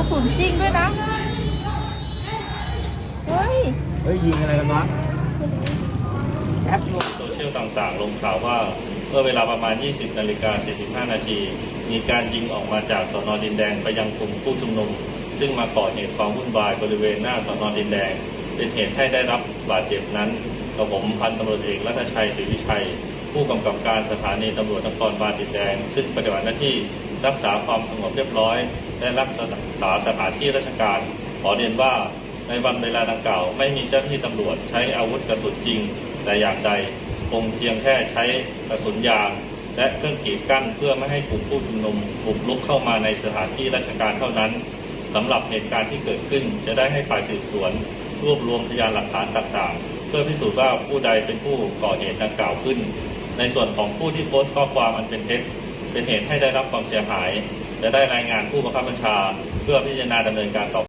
ระสุนจริงด้วยนะ เฮ้ย เฮ้ยยิงอะไรกันวะแอปลงโซเชียลต่างๆ ลงข่าวว่าเมื่อเวลาประมาณ 20 นาฬิกา 45 นาที มีการยิงออกมาจากสนดินแดงไปยังกลุ่มผู้ชุมนุม ซึ่งมาก่อเหตุความวุ่นวายบริเวณหน้าสนดินแดง เป็นเหตุให้ได้รับบาดเจ็บนั้นกระผมพันตำรวจเอกรัตชัยศรีวิชัย ผู้กำกับการสถานีตำรวจนครบาลดินแดง ซึ่งปฏิบัติหน้าที่ รักษาความสงบเรียบร้อย และรักษาสถานที่ราชการ ขอเรียนว่าในวันเวลาดังกล่าวไม่มีเจ้าหน้าที่ตำรวจใช้อาวุธกระสุนจริง แต่อย่างใดคงเพียงแค่ใช้กระสุนยาง และเครื่องกีดกั้นเพื่อไม่ให้กลุ่มผู้ชุมนุมบุกรุกเข้ามาในสถานที่ราชการเท่านั้นสำหรับเหตุการณ์ที่เกิดขึ้นจะได้ให้ฝ่ายสืบสวน รวบรวมพยานหลักฐานต่างๆ เพื่อพิสูจน์ว่าผู้ใดเป็นผู้ก่อเหตุดังกล่าวขึ้น ในส่วนของผู้ที่โพสต์ข้อความอันเป็นเท็จ เป็นเหตุให้ได้รับความเสียหาย จะได้รายงานผู้บังคับบัญชา เพื่อพิจารณาดำเนินการต่อ